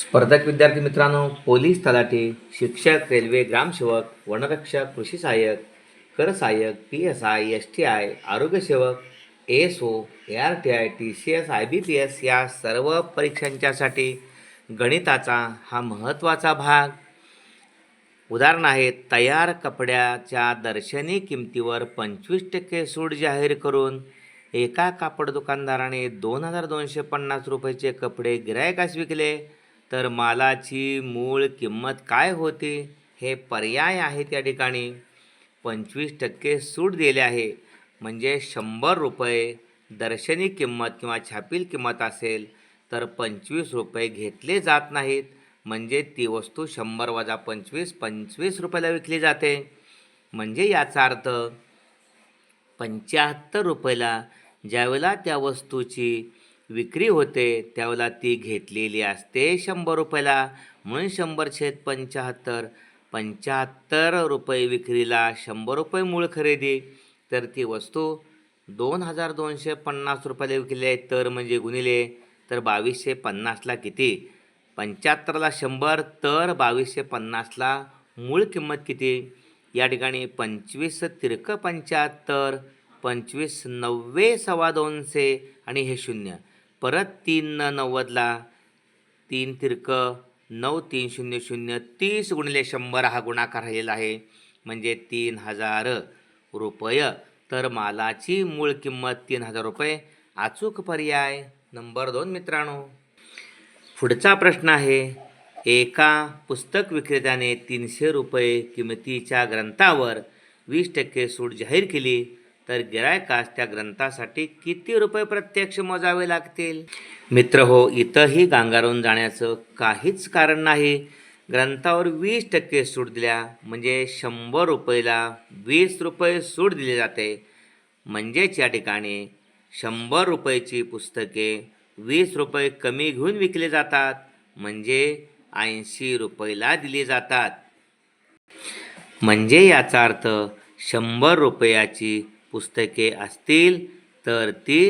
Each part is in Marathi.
स्पर्धक विद्यार्थी मित्रांनो पोलीस तलाठी शिक्षक रेल्वे ग्रामसेवक वनरक्षक कृषी सहाय्यक कर सहाय्यक P S I S T I आरोग्यसेवक A S O A R T I T C S I B P S या सर्व परीक्षांच्यासाठी गणिताचा हा महत्त्वाचा भाग. उदाहरण आहे तयार कपड्याच्या दर्शनी किमतीवर पंचवीस टक्के सूट जाहीर करून एका कापड दुकानदाराने दोन हजार दोनशे पन्नास रुपयाचे कपडे गिरायकास विकले. तर मालाची मूळ किंमत काय होती? हे पर्याय आहेत या ठिकाणी. पंचवीस टक्के सूट दिले आहे. म्हणजे शंभर रुपये दर्शनी किंमत किंवा छापील किंमत असेल तर पंचवीस रुपये घेतले जात नाहीत. म्हणजे ती वस्तू शंभर वजा पंचवीस पंचवीस रुपयाला विकली जाते. म्हणजे याचा अर्थ पंच्याहत्तर रुपयाला ज्यावेळेला त्या वस्तूची विक्री होते त्यावेळेला ती घेतलेली असते शंभर रुपयाला. म्हणून शंभर छेद पंच्याहत्तर पंच्याहत्तर रुपये विक्रीला शंभर रुपये मूळ खरेदी. तर ती वस्तू दोन हजार दोनशे पन्नास रुपयाला विकली आहे. तर म्हणजे गुणिले तर बावीसशे पन्नासला किती? पंच्याहत्तरला शंभर तर बावीसशे पन्नासला मूळ किंमत किती? या ठिकाणी पंचवीस तिरकं पंच्याहत्तर पंचवीस नव्वे सव्वा दोनशे आणि हे शून्य. परत तीन नव्वदला. तीन तिरक नऊ तीन शून्य शून्य तीस गुणिले शंभर हा गुणाकार राहिलेला आहे. म्हणजे तीन हजार रुपये. तर मालाची मूळ किंमत तीन हजार रुपये. अचूक पर्याय नंबर दोन मित्रांनो. पुढचा प्रश्न आहे एका पुस्तक विक्रेत्याने तीनशे रुपये किमतीच्या ग्रंथावर वीस टक्के सूट जाहीर केली. तर गिरायकास त्या ग्रंथासाठी किती रुपये प्रत्यक्ष मोजावे लागतील? मित्र हो इथंही गांगारून जाण्याचं काहीच कारण नाही. ग्रंथावर वीस टक्के सूट दिल्या म्हणजे शंभर रुपयेला वीस रुपये सूट दिली जाते. म्हणजेच या ठिकाणी शंभर रुपयाची पुस्तके वीस रुपये कमी घेऊन विकले जातात म्हणजे ऐंशी रुपयाला दिली जातात. म्हणजे याचा अर्थ शंभर रुपयाची पुस्तके असतील तर ती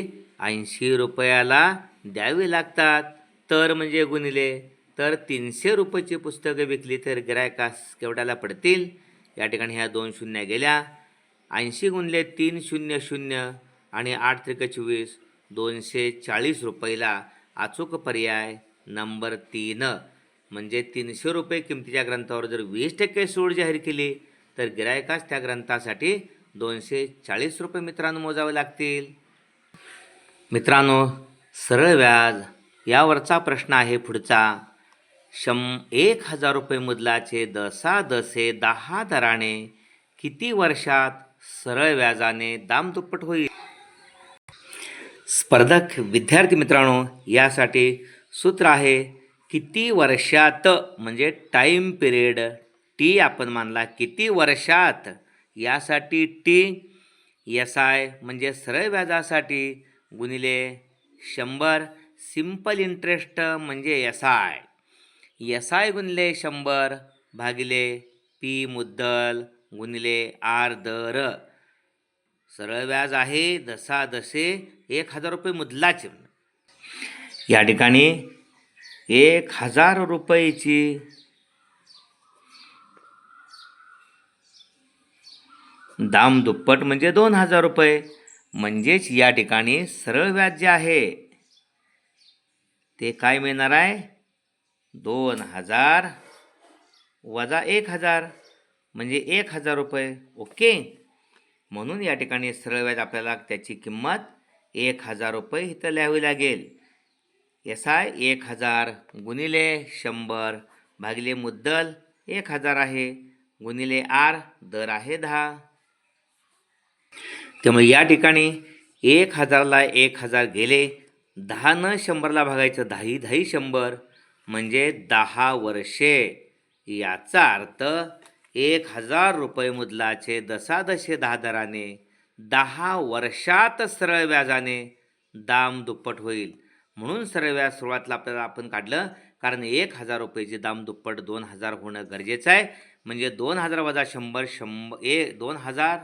ऐंशी रुपयाला द्यावी लागतात. तर म्हणजे गुणिले तर तीनशे रुपयाची पुस्तकं विकली तर गिरायकास केवढ्याला पडतील? या ठिकाणी ह्या दोन शून्य गेल्या. ऐंशी गुणले तीन शून्य शून्य आणि आठ त्रिक चोवीस दोनशे चाळीस रुपयाला अचूक पर्याय नंबर तीन. म्हणजे तीनशे रुपये किमतीच्या ग्रंथावर जर वीस टक्के सूट जाहीर केली तर गिरायकास त्या ग्रंथासाठी दोनशे चाळीस रुपये मित्रांनो मोजावे लागतील. मित्रांनो सरळ व्याज यावरचा प्रश्न आहे पुढचा. शं एक हजार रुपये मुदलाचे दसा दसे दहा दराने किती वर्षात सरळ व्याजाने दाम दुप्पट होईल? स्पर्धक विद्यार्थी मित्रांनो यासाठी सूत्र आहे किती वर्षात म्हणजे टाईम पिरियड. टी आपण मानला किती वर्षात? यासाठी टी एस आय म्हणजे सरळ व्याजासाठी गुणिले शंभर. सिंपल इंटरेस्ट म्हणजे एस आय. एस आय गुणिले शंभर भागिले पी मुद्दल गुणिले आर दर. सरळ व्याज आहे दसा दसे एक हजार रुपये मुदलाचे. या ठिकाणी एक हजार रुपयेची दाम दुप्पट म्हणजे दोन हजार रुपये. म्हणजेच या ठिकाणी सरळ व्याज जे आहे ते काय मिळणार आहे? दोन हजार वजा एक हजार म्हणजे एक हजार रुपये. ओके? म्हणून या ठिकाणी सरळ व्याज आपल्याला त्याची किंमत एक हजार रुपये इथं लिहावी लागेल. एस आय एक हजार गुणिले शंभर भागिले मुद्दल एक हजार आहे. गुणिले आर दर आहे दहा. त्यामुळे या ठिकाणी एक हजारला एक हजार गेले. दहानं शंभरला भागायचं. दहाही दहाही शंभर म्हणजे दहा वर्षे. याचा अर्थ एक हजार रुपये मुदलाचे दसादशे दहा दराने दहा वर्षात सरळ व्याजाने दाम दुप्पट होईल. म्हणून सरळ व्याज सुरुवातीला आपल्याला आपण काढलं कारण एक हजार रुपयेचे दाम दुप्पट दोन हजार होणं गरजेचं आहे. म्हणजे दोन हजार वजा शंभर शंभर ए दोन हजार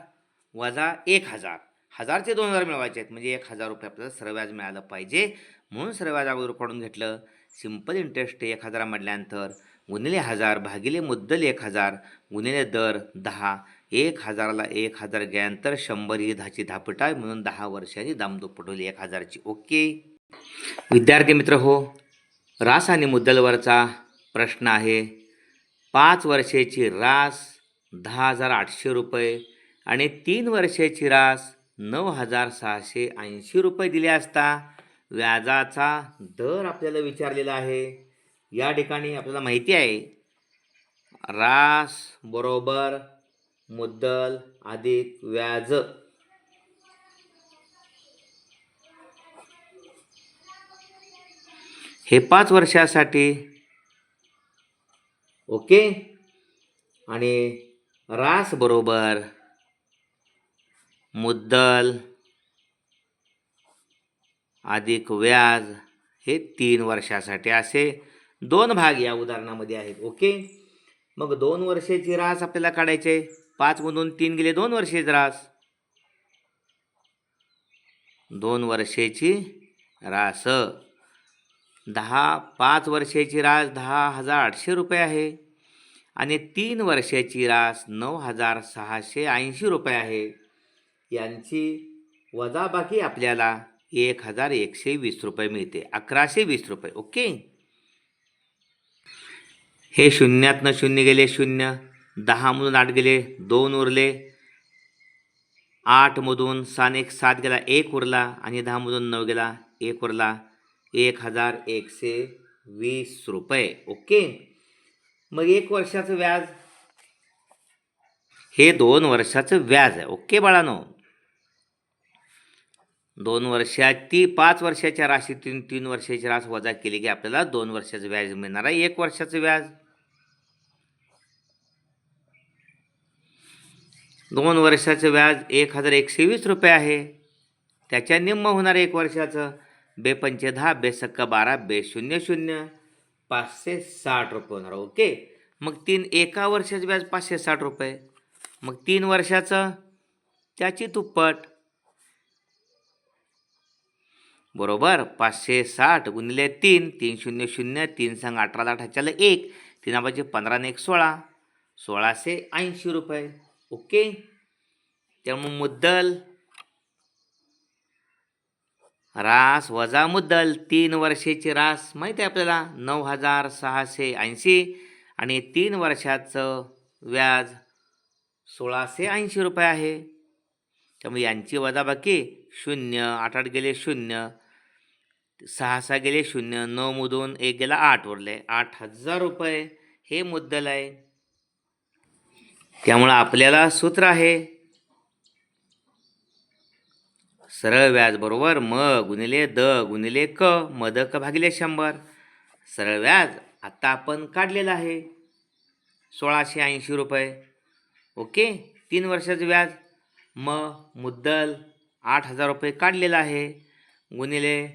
वजा एक हजार. हजारचे दोन हजार मिळवायचे आहेत. म्हणजे एक हजार रुपये आपल्याला सरळ व्याज मिळालं पाहिजे. म्हणून सर्व व्याज अगोदर काढून घेतलं? सिंपल इंटरेस्ट एक हजार म्हटल्यानंतर गुणिले हजार भागिले मुद्दल एक हजार गुणिले दर दहा. एक हजाराला एक हजार गेल्यानंतर शंभर ही दहाची धापटाय म्हणून दहा वर्षांनी दामदूप पटवली एक हजारची. ओके. विद्यार्थी मित्र हो रास आणि मुद्दलवरचा प्रश्न आहे. पाच वर्षाची रास दहा हजार आठशे रुपये. आणि तीन वर्षाची रास नऊ हजार सहाशे ऐंशी रुपये दिले असता व्याजाचा दर आपल्याला विचारलेला आहे. या ठिकाणी आपल्याला माहिती आहे रास बरोबर मुद्दल अधिक व्याज. हे पाच वर्षासाठी ओके? आणि रास बरोबर मुद्दल अधिक व्याज हे तीन वर्षासाठी असे दोन भाग या उदाहरणामध्ये आहेत ओके? मग दोन वर्षाची रास आपल्याला काढायचे पाचमधून तीन गेले दोन वर्षाची रास. दोन वर्षाची रास. दहा पाच वर्षाची रास दहा हजार आठशे रुपये आहे. आणि तीन वर्षाची रास नऊ हजार सहाशे ऐंशी रुपये आहे. यांची वजाबाकी आपल्याला एक हजार एकशे वीस रुपये मिळते. अकराशे वीस रुपये. ओके? हे शून्यातनं शून्य गेले शून्य. दहामधून आठ गेले दोन उरले. आठमधून सान एक सात गेला एक उरला. आणि दहामधून नऊ गेला एक उरला. एक हजार एकशे वीस रुपये. ओके? मग एक वर्षाचं व्याज? हे दोन वर्षाचं व्याज आहे. ओके बाळानो? दोन वर्षात ती पाच वर्षाच्या राशीतून तीन वर्षाची रास वजा केली की आपल्याला दोन वर्षाचं व्याज मिळणार आहे. एक वर्षाचं व्याज. दोन वर्षाचं व्याज एक हजार एकशे वीस रुपये आहे. त्याच्या निम्म होणार एक वर्षाचं. बेपंचे दहा बे सक्का बारा बे शून्य शून्य पाचशे साठ रुपये होणार. ओके? मग तीन एका वर्षाचं व्याज पाचशे साठ रुपये. मग तीन वर्षाचं त्याची दुप्पट बरोबर? पाचशे साठ गुणिले तीन तीन शून्य शून्य तीन संघ अठरा लाख ह्याच्याला एक. तीन पाहिजे पंधरा आणि एक सोळा. सोळाशे ऐंशी रुपये. ओके? त्यामुळे मुद्दल. रास वजा मुद्दल. तीन वर्षाची रास माहिती आहे आपल्याला? नऊ हजार सहाशे ऐंशी. आणि तीन वर्षाचं व्याज सोळाशे ऐंशी रुपये आहे. त्यामुळे यांची वजाबाकी शून्य आठ आठ गेले शून्य सहा सहा गेले शून्य नऊ मुदून एक गेला आठ उरले. आठ हजार रुपये हे मुद्दल आहे. त्यामुळं आपल्याला सूत्र आहे. सरळ व्याज बरोबर म गुणिले द गुणिले क मद क भागिले शंभर. सरळ व्याज आत्ता आपण काढलेलं आहे. सोळाशे ऐंशी रुपये. ओके? तीन वर्षाचं व्याज. म मुद्दल आठ हजार रुपये काढलेला आहे. गुणिले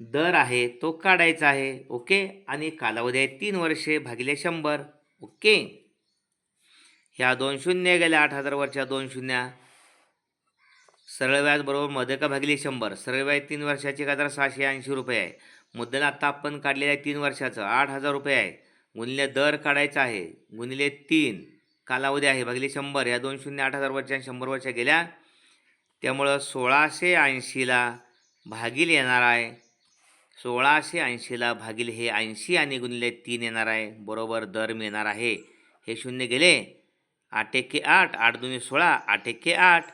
दर आहे तो काढायचा आहे. ओके? आणि कालावधी आहे तीन वर्षे भागिले शंभर. ओके? ह्या दोन शून्य गेल्या आठ हजारवरच्या दोन शून्य. सरळ व्याज बरोबर मध्ये भागिले शंभर? सरळ व्याज तीन वर्षाचे एक हजार सहाशे ऐंशी रुपये आहे. मुद्दल आत्ता आपण काढलेलं आहे तीन वर्षाचं. आठ हजार रुपये आहे. गुणिले दर काढायचा आहे. गुणिले तीन. कालावधी आहे भागिले शंभर. या दोन शून्य आठ हजार वरच्या शंभर वर्षा गेल्या. त्यामुळं सोळाशे ऐंशीला भागील येणार आहे. सोळाशे ऐंशीला भागील हे ऐंशी आणि गुणिले तीन येणार आहे. बरोबर दर मिळणार आहे. हे शून्य गेले. आठ एके आठ आठ दोन्ही सोळा आठ एके आठ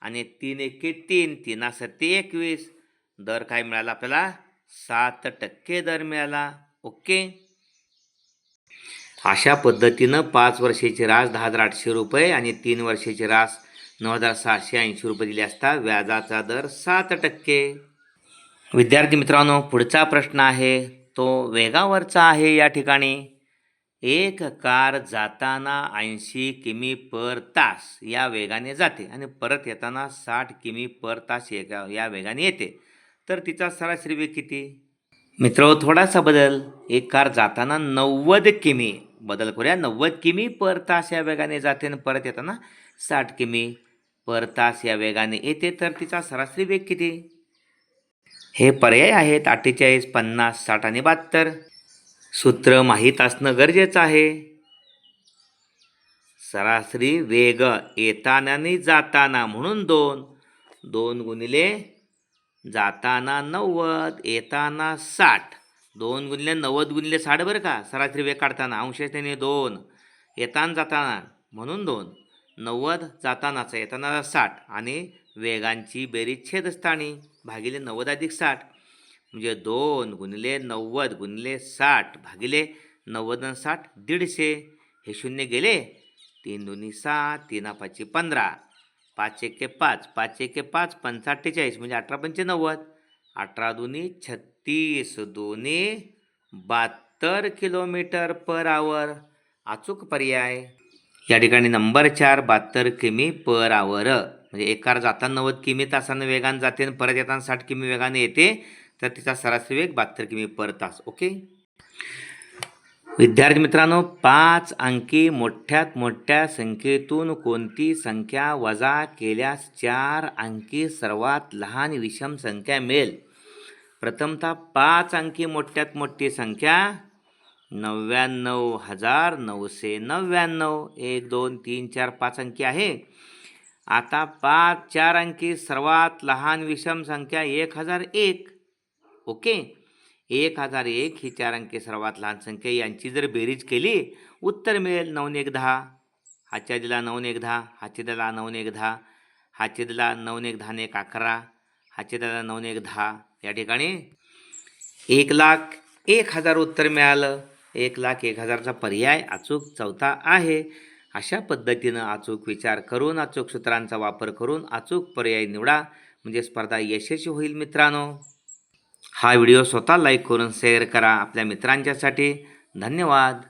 आणि तीन एके तीन तीना सत्ते एकवीस. दर काय मिळाला? आपल्याला सात टक्के दर मिळाला. ओके? अशा पद्धतीनं पाच वर्षाची रास दहा हजार आठशे रुपये आणि तीन वर्षाची रास नऊ हजार सहाशे ऐंशी रुपये दिले असता व्याजाचा दर सात टक्के. विद्यार्थी मित्रांनो पुढचा प्रश्न आहे तो वेगावरचा आहे या ठिकाणी. एक कार जाताना ऐंशी किमी पर तास या वेगाने जाते आणि परत येताना साठ किमी पर तास एका या वेगाने येते. तर तिचा सरासरी वेग किती? मित्र थोडासा बदल. एक कार जाताना नव्वद किमी बदल करूया नव्वद किमी पर तास या वेगाने जाते आणि परत येताना साठ किमी पर तास या वेगाने येते तर तिचा सरासरी वेग किती? हे पर्याय आहेत अठ्ठेचाळीस पन्नास साठ आणि बहात्तर. सूत्र माहीत असणं गरजेचं आहे. सरासरी वेग येताना आणि जाताना म्हणून दोन. दोन गुणिले जाताना नव्वद येताना साठ. दोन गुणिले नव्वद गुणिले साठ बरं का? सरासरी वेग काढताना अंशस्थानी दोन. येताना जाताना म्हणून दोन. नव्वद जातानाचा येताना साठ आणि वेगांची बेरीज छेदस्थानी भागिले नव्वद अधिक साठ. म्हणजे दोन गुणिले नव्वद गुणिले साठ भागिले नव्वद आणि साठ दीडशे. हे शून्य गेले. तीन दोन्ही सात तीन पाचशे पंधरा. पाच एके पाच पाच एके पाच पंचा म्हणजे अठरा पंचे नव्वद. अठरा दोन्ही छत्तीस दोन्ही बहात्तर किलोमीटर पर आवर. अचूक पर्याय. या ठिकाणी नंबर चार बहात्तर किमी पर आवर म्हणजे एकार जाताना नव्वद किमी तासानं वेगानं जाते आणि परत येताना साठ किमी वेगाने येते तर तिचा सरासरी वेग बहात्तर किमी पर तास ओके? विद्यार्थी मित्रांनो पाच अंकी मोठ्यात मोठ्या संख्येतून कोणती संख्या वजा केल्यास चार अंकी सर्वात लहान विषम संख्या मिळेल? प्रथमतः पाच अंकी मोठ्यात मोठी संख्या नव्याण्णव हजार नऊशे नव्याण्णव. एक दोन तीन चार पाच अंकी आहे. आता पाच चार अंकी सर्वात लहान विषम संख्या एक हजार एक. ओके? एक हजार एक ही चार अंकी सर्वात लहान संख्या. यांची जर बेरीज केली उत्तर मिळेल नऊन एक दहा. हाच्या दिला नऊन एक दहा. हाचे दिला नऊन एक दहा. हाचे दिला नऊन एक दहा एक अकरा. हाचे दिला नऊन एक दहा. या ठिकाणी एक लाख एक हजार उत्तर मिळालं. एक लाख एक हजारचा पर्याय अचूक चौथा आहे. अशा पद्धतीनं अचूक विचार करून अचूक सूत्रांचा वापर करून अचूक पर्याय निवडा. म्हणजे स्पर्धा यशस्वी होईल मित्रांनो. हा व्हिडिओ स्वतः लाईक करून शेअर करा. आपल्या मित्रांच्यासाठी धन्यवाद.